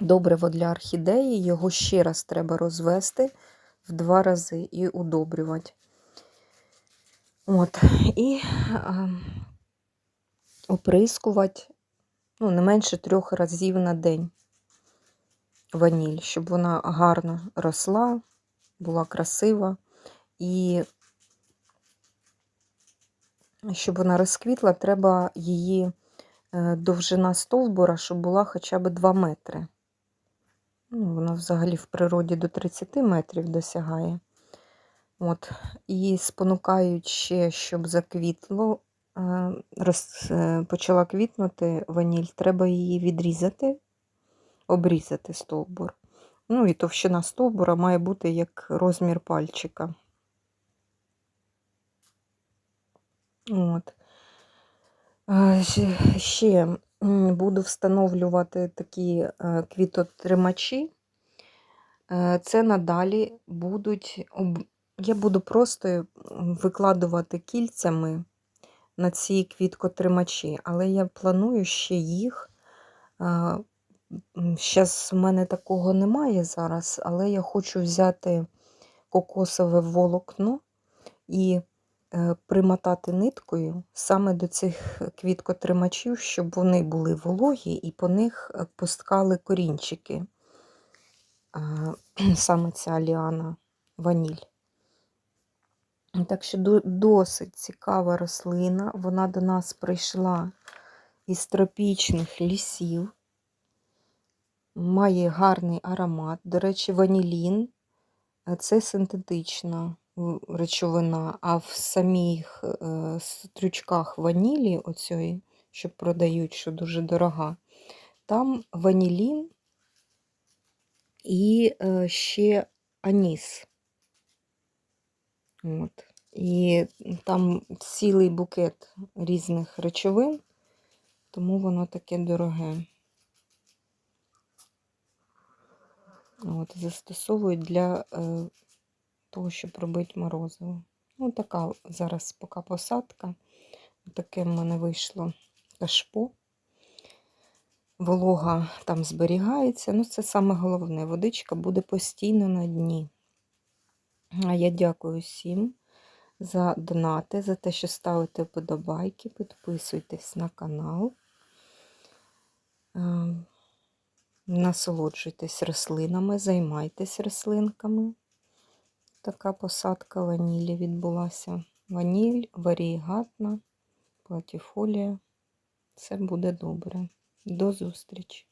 добриво для орхідеї. Його ще раз треба розвести в два рази і удобрювати. От, і а, оприскувати ну, не менше трьох разів на день ваніль, щоб вона гарно росла, була красива. І щоб вона розквітла, треба її е, довжина стовбура, щоб була хоча б 2 метри. Ну, Вона взагалі в природі до 30 метрів досягає. От. І спонукають ще, щоб заквітло, е, роз, е, почала квітнути ваніль, треба її відрізати, обрізати стовбур. Ну і товщина стовбура має бути як розмір пальчика. От. Е, ще- буду встановлювати такі е, квітотримачі. Е, Це надалі будуть. Я буду просто викладувати кільцями на ці квіткотримачі, але я планую ще їх. Зараз в мене такого немає зараз, але я хочу взяти кокосове волокно і е, примотати ниткою саме до цих квіткотримачів, щоб вони були вологі і по них е, пускали корінчики. Саме ця ліана ваніль. Так що досить цікава рослина. Вона до нас прийшла із тропічних лісів. Має гарний аромат. До речі, ванілін е, це синтетична речовина, а в самих е, стрючках ванілі, оцієї, що продають, що дуже дорога, там ванілін і е, ще аніс. От. І там цілий букет різних речовин, тому воно таке дороге. От, застосовують для е, того, щоб робити морозиво. Ну, така зараз поки посадка. Таке в мене вийшло кашпо. Волога там зберігається. Ну, це саме головне. Водичка буде постійно на дні. А я дякую всім за донати, за те, що ставите вподобайки, підписуйтесь на канал. Ем, Насолоджуйтесь рослинами, займайтесь рослинками. Така посадка ванілі відбулася. Ваніль варігатна, платіфолія. Все буде добре. До зустрічі!